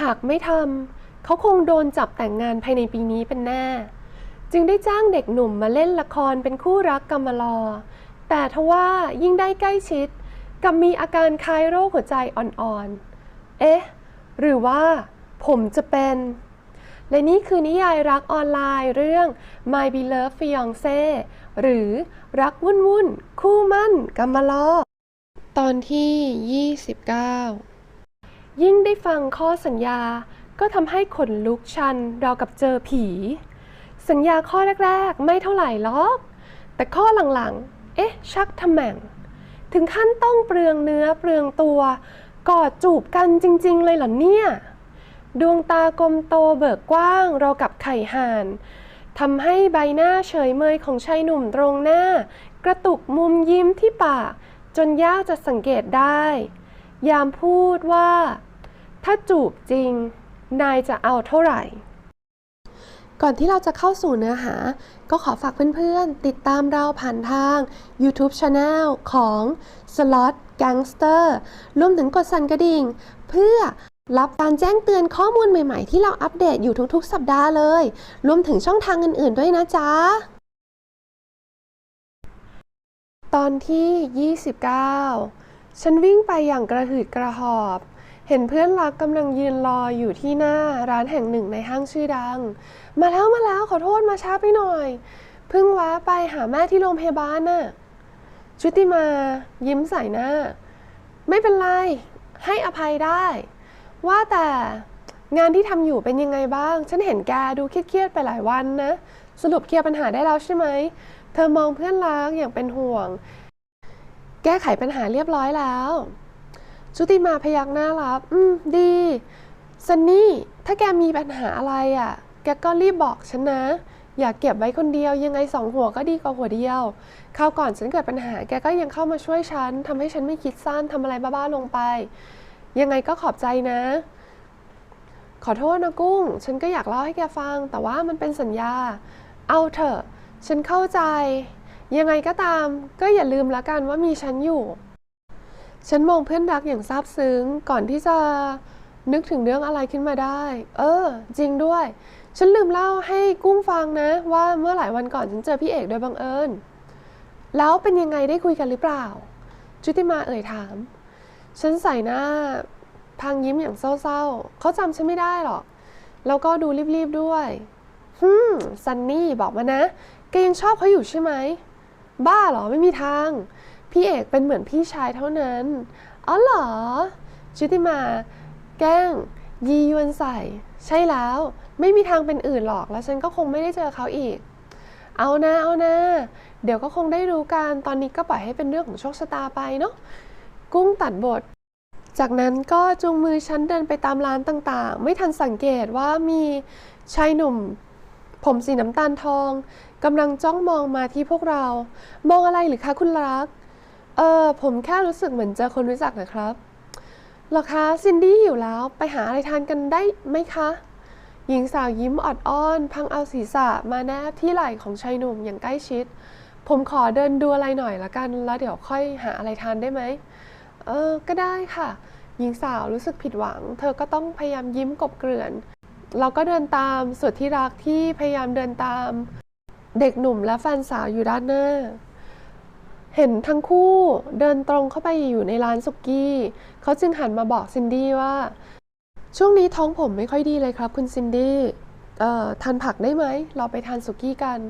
หากไม่ทำเขาคงโดนจับแต่งงานภายในปีนี้เป็นแน่ จึงได้จ้างเด็กหนุ่มมาเล่นละครเป็นคู่รักกำมะลอ แต่ทว่ายิ่งได้ใกล้ชิดกับมีอาการคล้ายโรคหัวใจอ่อนๆ เอ๊ะ หรือว่าผมจะเป็น และนี่คือนิยายรักออนไลน์เรื่อง My Beloved Fiancé หรือรักวุ่นวุ่นๆคู่มั่นกำมะลอ ตอนที่ 29 ยิ่งได้ฟังข้อสัญญาก็ทำให้ขนลุกชันราวกับเจอผี สัญญาข้อแรก ๆ ไม่เท่าไหร่หรอก แต่ข้อหลังๆ เอ๊ะ ชักทำแหม่ง ถึงขั้นต้องเปลืองเนื้อเปลืองตัว กอดจูบกันจริง ๆ เลยเหรอเนี่ย ดวงตากลมโตเบิกกว้างราวกับไข่ห่านทำให้ใบหน้าเฉยเมยของชายหนุ่มตรงหน้า กระตุกมุมยิ้มที่ปาก จนยากจะสังเกตได้ ยามพูดว่า ถ้าจูบจริง นายจะเอาเท่าไหร่ ก่อนที่เราจะเข้าสู่เนื้อหา ก็ขอฝากเพื่อนๆ ติดตามเราผ่านทาง YouTube Channel ของ Slot Gangster รวมถึงกดสั่นกระดิ่ง เพื่อรับการแจ้งเตือนข้อมูลใหม่ๆ ที่เราอัปเดตอยู่ทุกๆ สัปดาห์เลย รวมถึงช่องทางอื่นๆด้วยนะจ๊ะ ตอนที่ 29 ฉันวิ่งไปอย่างกระหืดกระหอบ เห็นเพื่อนรักกำลังยืนรออยู่ที่หน้าร้านแห่งหนึ่งในห้างชื่อดัง มาแล้วมาแล้วขอโทษมาช้าไปหน่อย เพิ่งแวะไปหาแม่ที่โรงพยาบาลน่ะ ชุติมา ยิ้มใส่หน้า ไม่เป็นไร ให้อภัยได้ ว่าแต่งานที่ทำอยู่เป็นยังไงบ้าง ฉันเห็นแกดูเครียดๆไปหลายวันนะ สรุปเคลียร์ปัญหาได้แล้วใช่ไหม เธอมองเพื่อนรักอย่างเป็นห่วง แก้ไขปัญหาเรียบร้อยแล้ว ชุติมาพยักหน้ารับ อืม ดีซันนี่ ถ้าแกมีปัญหาอะไรอะ่ะ แกก็รีบบอกฉันนะ อย่าเก็บไว้คนเดียวยังไงสองหัวก็ดีกว่าหัวเดียวคราวก่อนฉันเกิดปัญหา แกก็ยังเข้ามาช่วยฉันทำให้ฉันไม่คิดสั้นทำอะไรบ้าๆลงไป ยังไงก็ขอบใจนะ ขอโทษนะกุ้ง ฉันก็อยากเล่าให้แกฟัง แต่ว่ามันเป็นสัญญา เอาเถอะ ฉันเข้าใจ ยังไงก็ตามก็อย่าลืมละกันว่ามีฉันอยู่ ฉันมองเพื่อนรักอย่างซาบซึ้งก่อนที่จะนึกถึงเรื่องอะไรขึ้นมาได้ เออ จริงด้วย ฉันลืมเล่าให้กุ้งฟังนะ ว่าเมื่อหลายวันก่อนฉันเจอพี่เอกโดยบังเอิญ แล้วเป็นยังไงได้คุยกันหรือเปล่า ชุติมาเอ่ยถาม ฉันใส่หน้าพังยิ้มอย่างเศร้าๆ เขาจำฉันไม่ได้หรอก แล้วก็ดูรีบๆด้วยฮึมซันนี่บอกมานะ แกยังชอบเขาอยู่ใช่ไหม บ้าเหรอไม่มีทาง พี่เอกเป็นเหมือนพี่ชายเท่านั้น อ๋อเหรอ ชุติมา แกล้ง ยียวนใส่ ใช่แล้ว ไม่มีทางเป็นอื่นหรอก แล้วฉันก็คงไม่ได้เจอเขาอีก เอานะ เอานะ เดี๋ยวก็คงได้รู้กัน ตอนนี้ก็ปล่อยให้เป็นเรื่องของโชคชะตาไปเนาะ กุ้งตัดบท จากนั้นก็จูงมือฉันเดินไปตามร้านต่างๆ ไม่ทันสังเกตว่ามีชายหนุ่ม ผมสีน้ำตาลทองกำลังจ้องมองมาที่พวกเรา มองอะไรหรือคะคุณรัก เออ ผมแค่รู้สึกเหมือนเจอคนรู้จักนะครับหรอคะซินดี้หิวแล้วไปหาอะไรทานกันได้ไหมคะ หญิงสาวยิ้มออดอ้อน พังเอาศีรษะมาแนบที่ไหล่ของชายหนุ่มอย่างใกล้ชิด ผมขอเดินดูอะไรหน่อยละกัน แล้วเดี๋ยวค่อยหาอะไรทานได้ไหม เออ ก็ได้ค่ะ หญิงสาวรู้สึกผิดหวัง เธอก็ต้องพยายามยิ้มกบเกลื่อน เราก็เดินตามสุดที่รักที่พยายามเดินตาม เด็กหนุ่มและแฟนสาวอยู่ด้านหน้า เห็นทั้งคู่เดินตรงเข้าไปอยู่ในร้านสุกี้ เขาจึงหันมาบอกซินดี้ว่า ช่วงนี้ท้องผมไม่ค่อยดีเลยครับคุณซินดี้ทานผักได้ไหม เราไปทานสุกี้กัน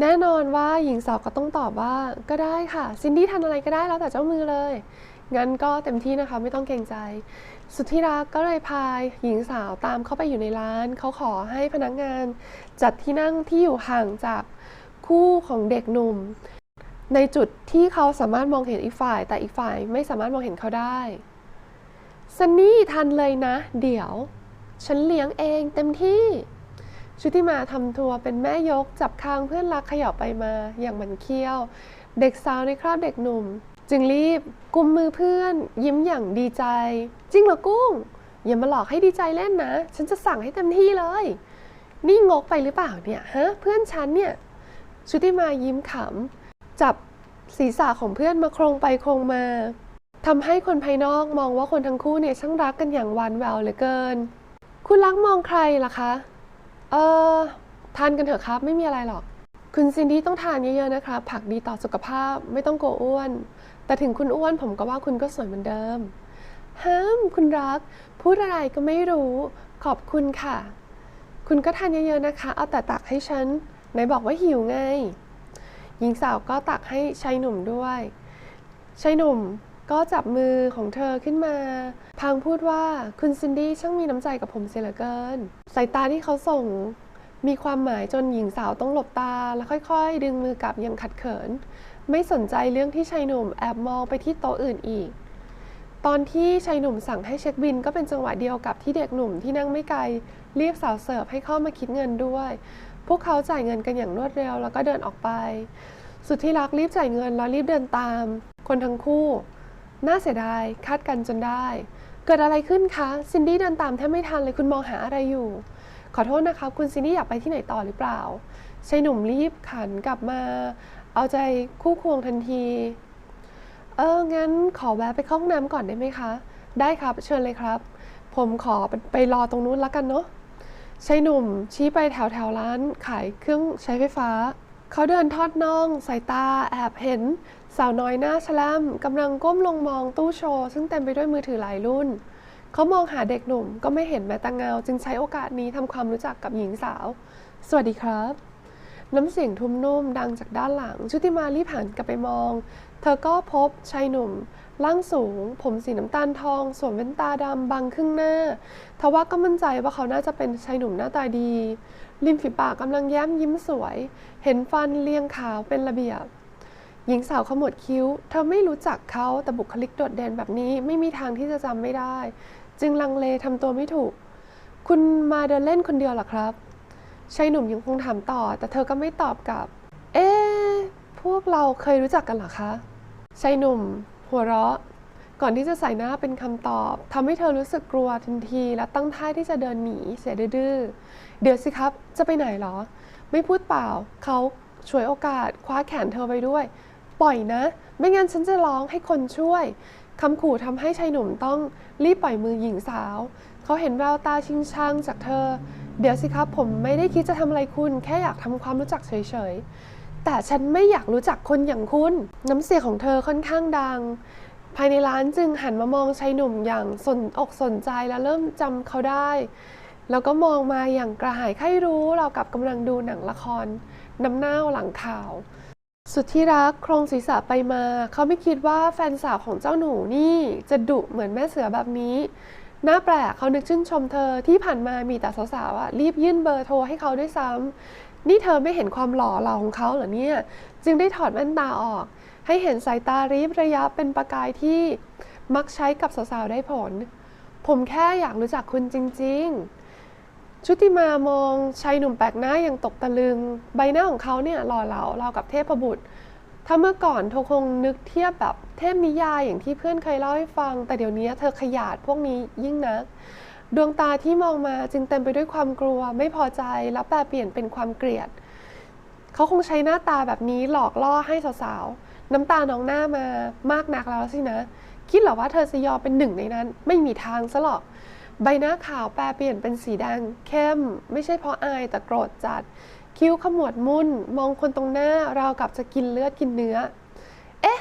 แน่นอนว่าหญิงสาวก็ต้องตอบว่าก็ได้ค่ะ ซินดี้ทานอะไรก็ได้แล้วแต่เจ้ามือเลย งั้นก็เต็มที่นะคะไม่ต้องเกรงใจ สุดที่รักก็เลยพาหญิงสาวตามเข้าไปอยู่ในร้าน เขาขอให้พนักงาน จัดที่นั่งที่อยู่ห่างจากคู่ของเด็กหนุ่ม ในจุดที่เขาสามารถมองเห็นอีกฝ่าย แต่อีกฝ่ายไม่สามารถมองเห็นเขาได้ซันนี่ทันเลยนะ เดี๋ยว ฉันเลี้ยงเองเต็มที่ ชุติมาทำทัวร์เป็นแม่ยกจับคางเพื่อนรักขย่าไปมาอย่างหมันเคี้ยว เด็กสาวในคราบเด็กหนุ่ม จึงรีบกุมมือเพื่อนยิ้มอย่างดีใจ จริงเหรอกุ้ง อย่ามาหลอกให้ดีใจเล่นนะ ฉันจะสั่งให้เต็มที่เลย นี่งกไปหรือเปล่าเนี่ยฮะเพื่อนฉันเนี่ยชุติมายิ้มขำ จับศีรษะของเพื่อนมาโครงไปโครงมาทำให้คนภายนอกมองว่าคนทั้งคู่เนี่ยช่างรักกันอย่างหวานแววเหลือเกิน คุณรักมองใครล่ะคะ เออทานกันเถอะครับ ไม่มีอะไรหรอก คุณซินดี้ต้องทานเยอะๆนะครับผักดีต่อสุขภาพไม่ต้องกลัวอ้วน แต่ถึงคุณอ้วนผมก็ว่าคุณก็สวยเหมือนเดิม ห้ามคุณรัก พูดอะไรก็ไม่รู้ขอบคุณค่ะ คุณก็ทานเยอะๆนะคะ เอาแต่ตักให้ฉันไหนบอกว่าหิวไงหญิงสาวก็ตักให้ชายหนุ่มด้วยชายหนุ่มก็จับมือของเธอขึ้นมาพางพูดว่าคุณซินดี้ช่างมีน้ำใจกับผมเสียเหลือเกิน สายตาที่เขาส่งมีความหมายจนหญิงสาวต้องหลบตา แล้วค่อยๆ ดึงมือกลับอยังขัดเขิน ไม่สนใจเรื่องที่ชายหนุ่มแอบมองไปที่โต๊ะอื่นอีก ตอนที่ชายหนุ่มสั่งให้เช็คบินก็เป็นจังหวะเดียวกับที่เด็กหนุ่มที่นั่งไม่ไกลเรียกสาวเสิร์ฟให้เข้ามาคิดเงินด้วย พวกเขาจ่ายเงินกันอย่างรวดเร็วแล้วก็เดินออกไป สุดที่รักรีบจ่ายเงินแล้วรีบเดินตาม คนทั้งคู่ น่าเสียดายคาดกันจนได้ เกิดอะไรขึ้นคะซินดี้เดินตามแทบไม่ทันเลยคุณมองหาอะไรอยู่ ขอโทษนะคะคุณซินดี้อยากไปที่ไหนต่อหรือเปล่าชายหนุ่มรีบขันกลับมา เอาใจคู่ควงทันที เออ งั้นขอแวะไปเข้าห้องน้ำก่อนได้ไหมคะ ได้ครับ เชิญเลยครับ ผมขอไปรอตรงนู้นแล้วกันเนาะชายหนุ่มชี้ไปแถวแถวร้านขายเครื่องใช้ไฟฟ้า เขาเดินทอดน่อง สายตาแอบเห็น สาวน้อยหน้าชล่ำกำลังก้มลงมองตู้โชว์ ซึ่งเต็มไปด้วยมือถือหลายรุ่น เขามองหาเด็กหนุ่มก็ไม่เห็นแม้แต่เงา จึงใช้โอกาสนี้ทำความรู้จักกับหญิงสาว สวัสดีครับ น้ำเสียงทุ้มนุ่มดังจากด้านหลัง ชุติมารีบหันกลับไปมอง เธอก็พบชายหนุ่มร่างสูง ผมสีน้ำตาลทองสวมแว่นตาดำบังครึ่งหน้า ทว่าก็มั่นใจว่าเขาน่าจะเป็นชายหนุ่มหน้าตาดี ริมฝีปากกำลังแย้มยิ้มสวย เห็นฟันเรียงขาวเป็นระเบียบ หญิงสาวขมวดคิ้ว เธอไม่รู้จักเขาแต่บุคลิกโดดเด่นแบบนี้ไม่มีทางที่จะจำไม่ได้ จึงลังเลทำตัวไม่ถูก คุณมาเดินเล่นคนเดียวหรอครับชายหนุ่มยังคงถามต่อ แต่เธอก็ไม่ตอบกลับ เอ๊พวกเราเคยรู้จักกันหรอคะ ชายหนุ่ม หัวเราะ ก่อนที่จะใส่หน้าเป็นคำตอบ ทำให้เธอรู้สึกกลัวทันที และตั้งท่าที่จะเดินหนีเสียดื้อเดี๋ยวสิครับ จะไปไหนเหรอ ไม่พูดเปล่า เขาฉวยโอกาสคว้าแขนเธอไว้ด้วย ปล่อยนะ ไม่งั้นฉันจะร้องให้คนช่วยคำขู่ทำให้ชายหนุ่มต้องรีบปล่อยมือหญิงสาว เขาเห็นแววตาชิงชังจากเธอ เดี๋ยวสิครับผมไม่ได้คิดจะทำอะไรคุณ แค่อยากทำความรู้จักเฉยๆ แต่ฉันไม่อยากรู้จักคนอย่างคุณ น้ำเสียงของเธอค่อนข้างดัง ภายในร้านจึงหันมามองชายหนุ่มอย่างสนอกสนใจและเริ่มจำเขาได้ แล้วก็มองมาอย่างกระหายใคร่รู้เรากับกำลังดูหนังละคร น้ำเน่าหลังข่าว สุดที่รักโครงศีรษะไปมา เขาไม่คิดว่าแฟนสาวของเจ้าหนูนี่จะดุเหมือนแม่เสือแบบนี้น่าแปลกเขานึกชื่นชมเธอที่ผ่านมามีแต่สาวๆรีบยื่นเบอร์โทรให้เขาด้วยซ้ำ นี่เธอไม่เห็นความหล่อเหลาของเขาเหรอเนี่ย จึงได้ถอดแว่นตาออก ให้เห็นสายตารีบระยับเป็นประกายที่มักใช้กับสาวๆได้ผล ผมแค่อยากรู้จักคุณจริง ๆ ชุติมามองชายหนุ่มแปลกหน้าอย่างตกตะลึง ใบหน้าของเขาเนี่ยหล่อเหลาเรากับเทพบุตร ถ้าเมื่อก่อนเธอคงนึกเทียบแบบเทพนิยายอย่างที่เพื่อนเคยเล่าให้ฟัง แต่เดี๋ยวนี้เธอขยาดพวกนี้ยิ่งนัก ดวงตาที่มองมาจึงเต็มไปด้วยความกลัว ไม่พอใจและแปลเปลี่ยนเป็นความเกลียด เขาคงใช้หน้าตาแบบนี้หลอกล่อให้สาวๆ น้ำตาน้องหน้ามามากนักแล้วสินะ คิดหรอว่าเธอจะยอมเป็นหนึ่งในนั้น ไม่มีทางซะหรอก ใบหน้าขาวแปลเปลี่ยนเป็นสีแดงเข้ม ไม่ใช่เพราะอายแต่โกรธจัด คิ้วขมวดมุ่น มองคนตรงหน้า ราวกับจะกินเลือดกินเนื้อ เอ๊ะ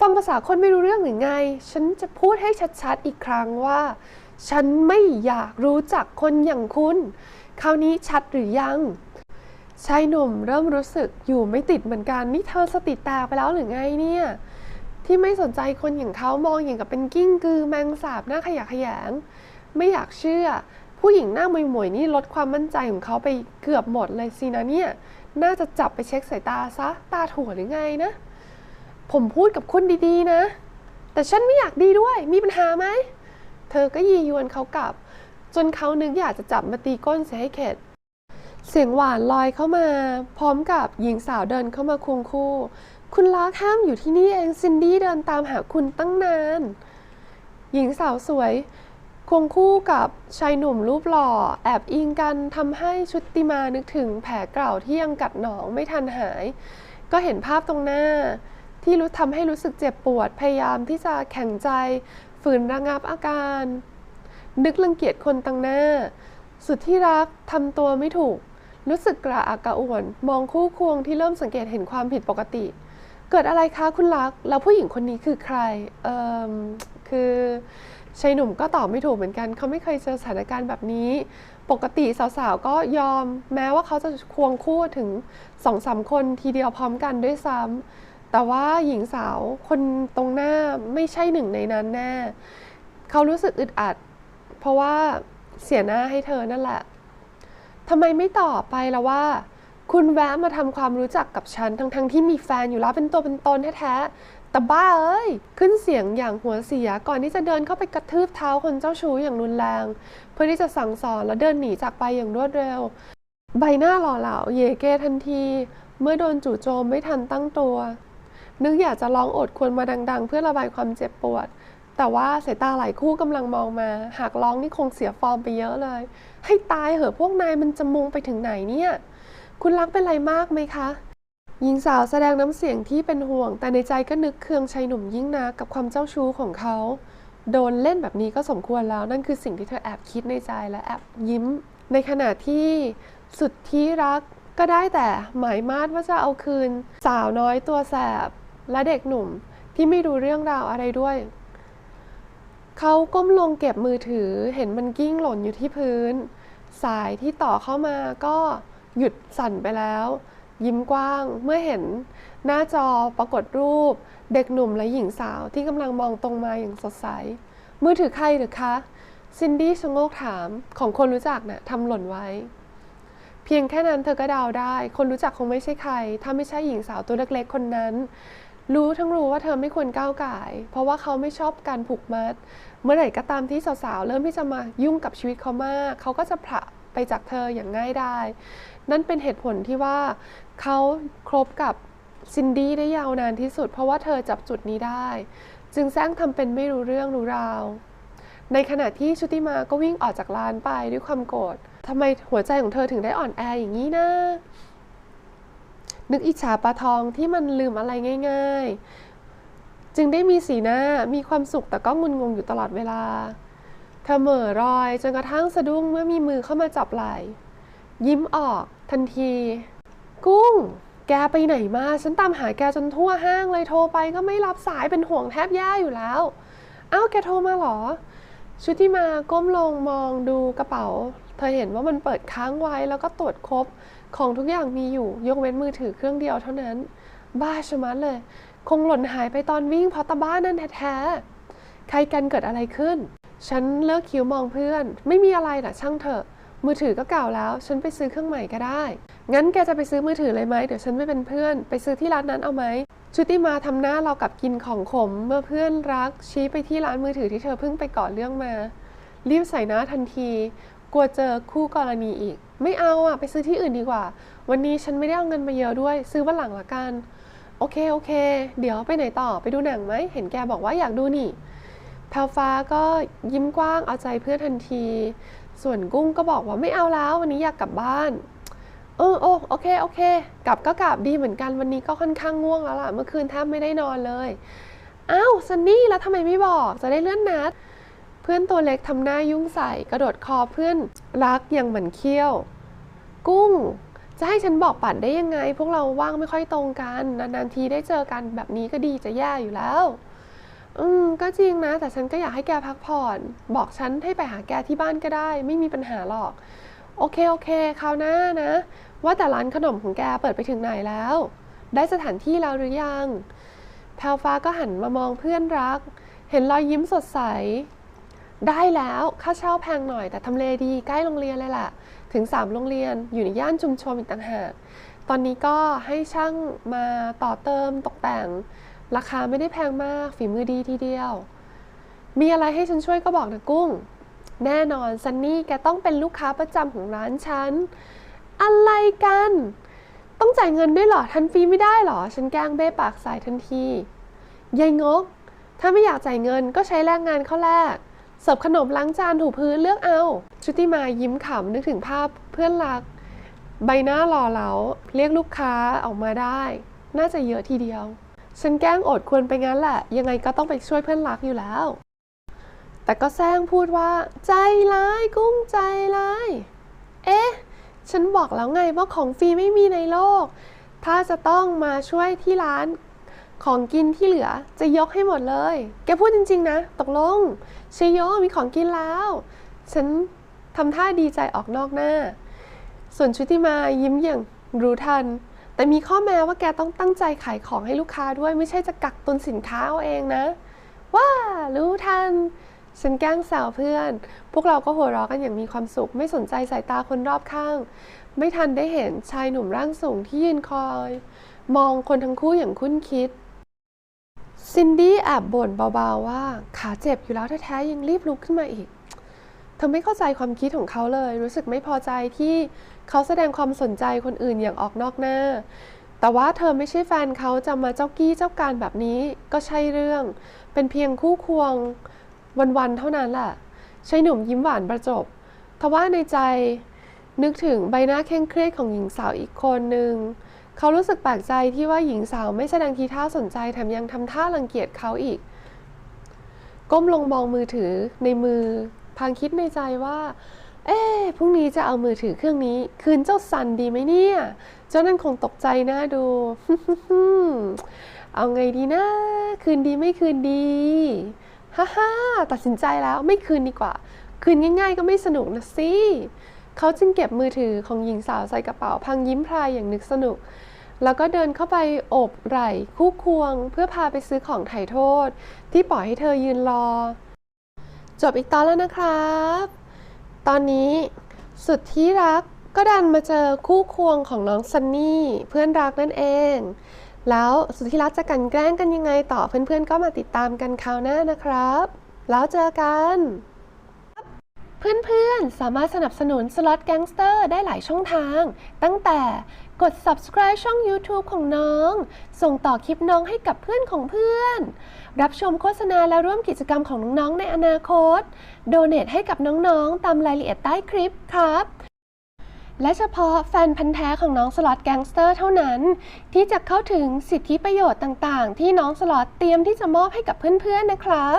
ฟังภาษาคนไม่รู้เรื่องหรือไง ฉันจะพูดให้ชัดๆ อีกครั้งว่า ฉันไม่อยากรู้จักคนอย่างคุณ คราวนี้ชัดหรือยัง ชายหนุ่มเริ่มรู้สึกอยู่ไม่ติดเหมือนกัน นี่เธอสติแตกไปแล้วหรือไงเนี่ย ที่ไม่สนใจคนอย่างเขามองอย่างกับเป็นกิ้งกือแมงสาบหน้าขยะแขยง ไม่อยากเชื่อ ผู้หญิงหน้าหมวยๆนี่ลดความมั่นใจของเขาไปเกือบหมดเลยสินะเนี่ย น่าจะจับไปเช็คสายตาซะ ตาถั่วหรือไงนะ ผมพูดกับคุณดีๆนะ แต่ฉันไม่อยากดีด้วย มีปัญหาไหม เธอก็ยียวนเขากลับ จนเขานึกอยากจะจับมาตีก้นเสียให้เข็ด เสียงหวานลอยเข้ามา พร้อมกับหญิงสาวเดินเข้ามาควงคู่ คุณลักห้ามอยู่ที่นี่เองซินดี้เดินตามหาคุณตั้งนาน หญิงสาวสวยควงคู่กับชายหนุ่มรูปหล่อ แอบอิงกันทำให้ชุติมานึกถึงแผลเก่าที่ยังกัดหนองไม่ทันหาย ก็เห็นภาพตรงหน้า ที่รู้ทำให้รู้สึกเจ็บปวดพยายามที่จะแข็งใจ ฝืนระงับอาการ นึกรังเกียจคนตั้งหน้า สุดที่รักทำตัวไม่ถูก รู้สึกกระอักกระอ่วน มองคู่ควงที่เริ่มสังเกตเห็นความผิดปกติ เกิดอะไรคะคุณรัก แล้วผู้หญิงคนนี้คือใคร เอ่มคือชายหนุ่มก็ตอบไม่ถูกเหมือนกัน เขาไม่เคยเจอสถานการณ์แบบนี้ ปกติสาวๆ ก็ยอม แม้ว่าเขาจะควงคู่ถึงสองสามคนทีเดียวพร้อมกันด้วยซ้ำ แต่ว่าหญิงสาวคนตรงหน้าไม่ใช่หนึ่งในนั้นแน่ เขารู้สึกอึดอัด เพราะว่าเสียหน้าให้เธอนั่นแหละทำไมไม่ตอบไปละว่า คุณแวะมาทำความรู้จักกับฉันทั้งๆที่มีแฟนอยู่แล้วเป็นตัวเป็นตนแท้ๆแต่บ้าเอ้ย ขึ้นเสียงอย่างหัวเสียก่อนที่จะเดินเข้าไปกระทืบเท้าคนเจ้าชู้อย่างรุนแรง เพื่อที่จะสั่งสอนแล้วเดินหนีจากไปอย่างรวดเร็ว ใบหน้าหล่อเหลาเยเก้ทันที เมื่อโดนจู่โจมไม่ทันตั้งตัว นึกอยากจะร้องโอดควรมาดัง ๆ เพื่อระบายความเจ็บปวด แต่ว่าสายตาหลายคู่กำลังมองมา หากร้องนี่คงเสียฟอร์มไปเยอะเลย ให้ตายเหอะพวกนายมันจะมุงไปถึงไหนเนี่ย คุณรักเป็นไรมากไหมคะ หญิงสาวแสดงน้ำเสียงที่เป็นห่วง แต่ในใจก็นึกเคืองชายหนุ่มยิ่งนักกับความเจ้าชู้ของเขา โดนเล่นแบบนี้ก็สมควรแล้วนั่นคือสิ่งที่เธอแอบคิดในใจและแอบยิ้ม ในขณะที่สุดที่รักก็ได้แต่หมายมาดว่าจะเอาคืน สาวน้อยตัวแสบ และเด็กหนุ่มที่ไม่รู้เรื่องราวอะไรด้วย เขาก้มลงเก็บมือถือเห็นมันกิ้งหล่นอยู่ที่พื้น สายที่ต่อเข้ามาก็หยุดสั่นไปแล้ว ยิ้มกว้างเมื่อเห็นหน้าจอปรากฏรูป เด็กหนุ่มและหญิงสาวที่กำลังมองตรงมาอย่างสดใส มือถือใครหรือคะ ซินดี้ชะโงกถามของคนรู้จักนะ่ะทำหล่นไว้ เพียงแค่นั้นเธอก็เดาได้ คนรู้จักคงไม่ใช่ใคร ถ้าไม่ใช่หญิงสาวตัวเล็กๆคนนั้น รู้ทั้งรู้ว่าเธอไม่ควรก้าวไก่ายเพราะว่าเขาไม่ชอบการผูกมัด เมื่อไหร่ก็ตามที่สาวๆ เริ่มที่จะมายุ่งกับชีวิตเขามาก เขาก็จะผละไปจากเธออย่างง่ายได้นั่นเป็นเหตุผลที่ว่าเขาครบกับซินดี้ได้ยาวนานที่สุด เพราะว่าเธอจับจุดนี้ได้ จึงแซงทำเป็นไม่รู้เรื่องรู้ราว ในขณะที่ชุติมาก็วิ่งออกจากร้านไปด้วยความโกรธทำไมหัวใจของเธอถึงได้อ่อนแออย่างนี้นะ นึกอิจฉาปลาทองที่มันลืมอะไรง่าย ๆ จึงได้มีสีหน้ามีความสุขแต่ก็งุนงงอยู่ตลอดเวลาเธอเหม่อรอยจนกระทั่งสะดุ้งเมื่อมีมือเข้ามาจับไหล่ยิ้มออกทันที กุ้ง แกไปไหนมา ฉันตามหาแกจนทั่วห้างเลยโทรไปก็ไม่รับสายเป็นห่วงแทบแย่อยู่แล้ว เอ้าแกโทรมาเหรอ ชุติมาก้มลงมองดูกระเป๋า เธอเห็นว่ามันเปิดค้างไว้แล้วก็ตรวจครบ ของทุกอย่างมีอยู่ ยกเว้นมือถือเครื่องเดียวเท่านั้น บ้าชะมัดเลย คงหล่นหายไปตอนวิ่งเพราะตาบ้านั่นแท้ๆ ใครกันเกิดอะไรขึ้น ฉันเลิกคิ้วมองเพื่อน ไม่มีอะไรน่ะช่างเถอะ มือถือก็เก่าแล้ว ฉันไปซื้อเครื่องใหม่ก็ได้ งั้นแกจะไปซื้อมือถือเลยไหมเดี๋ยวฉันไม่เป็นเพื่อน ไปซื้อที่ร้านนั้นเอาไหมชุติมาทำหน้าเรากับกินของขม เมื่อเพื่อนรัก ชี้ไปที่ร้านมือถือที่เธอเพิ่งไปก่อเรื่องมา รีบใส่หน้าทันที กลัวเจอคู่กรณีอีก ไม่เอาอะไปซื้อที่อื่นดีกว่า วันนี้ฉันไม่ได้เอาเงินมาเยอะด้วย ซื้อวันหลังละกัน โอเคโอเค เดี๋ยวไปไหนต่อไปดูหนังไหมเห็นแกบอกว่าอยากดูนี่แพลฟ้าก็ยิ้มกว้างเอาใจเพื่อนทันที ส่วนกุ้งก็บอกว่าไม่เอาแล้ววันนี้อยากกลับบ้านเออโอโอเคโอเค กลับก็กลับดีเหมือนกันวันนี้ก็ค่อนข้างง่วงแล้วล่ะ เมื่อคืนแทบไม่ได้นอนเลย อ้าวซันนี่แล้วทำไมไม่บอกจะได้เลื่อนนัด เพื่อนตัวเล็กทำหน้ายุ่งใส่กระโดดคอเพื่อนรักอย่างเหมือนเขี้ยว กุ้ง จะให้ฉันบอกปัดได้ยังไง พวกเราว่างไม่ค่อยตรงกัน นานๆทีได้เจอกันแบบนี้ก็ดีจะแย่อยู่แล้ว อืม ก็จริงนะ แต่ฉันก็อยากให้แกพักผ่อน บอกฉันให้ไปหาแกที่บ้านก็ได้ ไม่มีปัญหาหรอก โอเคโอเคคราวหน้านะ ว่าแต่ร้านขนมของแกเปิดไปถึงไหนแล้ว ได้สถานที่แล้วหรือยังแพลฟ้าก็หันมามองเพื่อนรัก เห็นรอยยิ้มสดใส ได้แล้วค่าเช่าแพงหน่อย แต่ทำเลดีใกล้โรงเรียนเลยล่ะ ถึง 3 โรงเรียนอยู่ในย่านชุมชนอีกต่างหากตอนนี้ก็ให้ช่างมาต่อเติมตกแต่ง ราคาไม่ได้แพงมากฝีมือดีทีเดียว มีอะไรให้ฉันช่วยก็บอกนะกุ้ง แน่นอนซันนี่แกต้องเป็นลูกค้าประจำของร้านฉัน อะไรกัน ต้องจ่ายเงินด้วยเหรอ ทันฟรีไม่ได้เหรอ ฉันแกล้งเบ้ปากสายทันทียายงก ถ้าไม่อยากจ่ายเงินก็ใช้แรงงานเขาแลก เสิร์ฟขนมล้างจานถูพื้นเลือกเอา ชุติมายิ้มขำนึกถึงภาพเพื่อนรัก ใบหน้าหล่อเหลาเรียกลูกค้าออกมาได้ น่าจะเยอะทีเดียว ฉันแกล้งอดควรไปงั้นแหละ ยังไงก็ต้องไปช่วยเพื่อนรักอยู่แล้ว แต่ก็แซงพูดว่า ใจร้ายกุ้งใจร้าย เอ๊ะ ฉันบอกแล้วไงว่าของฟรีไม่มีในโลก ถ้าจะต้องมาช่วยที่ร้านของกินที่เหลือจะยกให้หมดเลย แกพูดจริง ๆ นะ ตกลง เชยโยมีของกินแล้ว ฉันทำท่าดีใจออกนอกหน้า ส่วนชุติมายิ้มอย่างรู้ทัน แต่มีข้อแม้ว่าแกต้องตั้งใจขายของให้ลูกค้าด้วยไม่ใช่จะกักตุนสินค้าเอาเองนะว่ารู้ทัน ฉันแกล้งแซวเพื่อน พวกเราก็หัวเราะกันอย่างมีความสุข ไม่สนใจสายตาคนรอบข้าง ไม่ทันได้เห็นชายหนุ่มร่างสูงที่ยืนคอย มองคนทั้งคู่อย่างคุ้นคิด ซินดี้แอบบ่นเบาๆว่าขาเจ็บอยู่แล้วแท้ๆยังรีบลุกขึ้นมาอีก เธอไม่เข้าใจความคิดของเขาเลย รู้สึกไม่พอใจที่เขาแสดงความสนใจคนอื่นอย่างออกนอกหน้า แต่ว่าเธอไม่ใช่แฟนเขาจะมาเจ้ากี้เจ้าการแบบนี้ก็ใช่เรื่อง เป็นเพียงคู่ควงวันๆเท่านั้นแหละชายหนุ่มยิ้มหวานประจบทว่าในใจนึกถึงใบหน้าเคร่งเครียดของหญิงสาวอีกคนหนึ่ง เขารู้สึกแปลกใจที่ว่าหญิงสาวไม่แสดงทีท่าสนใจแถมยังทำท่ารังเกียจเขาอีก ก้มลงมองมือถือในมือพลางคิดในใจว่า เอ๊พรุ่งนี้จะเอามือถือเครื่องนี้ คืนเจ้าซันดีไหมเนี่ย เจ้านั่นคงตกใจน่าดู เอาไงดีนะ คืนดีไม่คืนดี ฮ่าฮ่าตัดสินใจแล้วไม่คืนดีกว่า คืนง่าย ๆ ก็ไม่สนุกนะสิเขาจึงเก็บมือถือของหญิงสาวใส่กระเป๋าพังยิ้มพรายอย่างนึกสนุก แล้วก็เดินเข้าไปโอบไหล่คู่ควง เพื่อพาไปซื้อของไถ่โทษ ที่ปล่อยให้เธอยืนรอ จบอีกตอนแล้วนะครับ ตอนนี้สุดที่รักก็ดันมาเจอคู่ควงของน้องซันนี่เพื่อนรักนั่นเอง แล้วสุดที่รักจะกันแกล้งกันยังไงต่อเพื่อนๆก็มาติดตามกันคราวหน้านะครับ แล้วเจอกันเพื่อนๆ สามารถสนับสนุนสล็อตแก๊งสเตอร์ได้หลายช่องทาง ตั้งแต่ กด subscribe ช่อง YouTube ของน้อง ส่งต่อคลิปน้องให้กับเพื่อนของเพื่อน รับชมโฆษณาและร่วมกิจกรรมของน้องๆในอนาคต โดเน a t ให้กับน้องๆ ตามรายละเอียดใต้คลิปครับและเฉพาะแฟนพันธ์แท้ของน้องสล็อตแก๊งสเตอร์เท่านั้น ที่จะเข้าถึงสิทธิประโยชน์ต่างๆ ที่น้องสล็อตเตรียมที่จะมอบให้กับเพื่อนๆนะครับ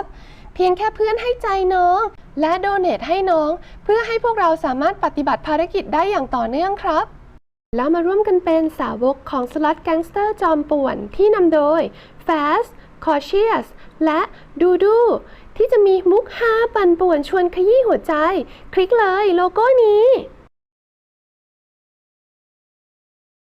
เพียงแค่เพื่อนให้ใจน้อง และโดเน a t ให้น้อง เพื่อให้พวกเราสามารถปฏิบัติภารกิจได้อย่างต่อเนื่องครับ แล้วมาร่วมกันเป็นสาวกของสล็อตแก๊งสเตอร์จอมป่วนที่นำโดย Fast Cautious และ ดูดูที่จะมีมุกฮาปั่นป่วนชวนขยี้หัวใจ คลิกเลยโลโก้นี้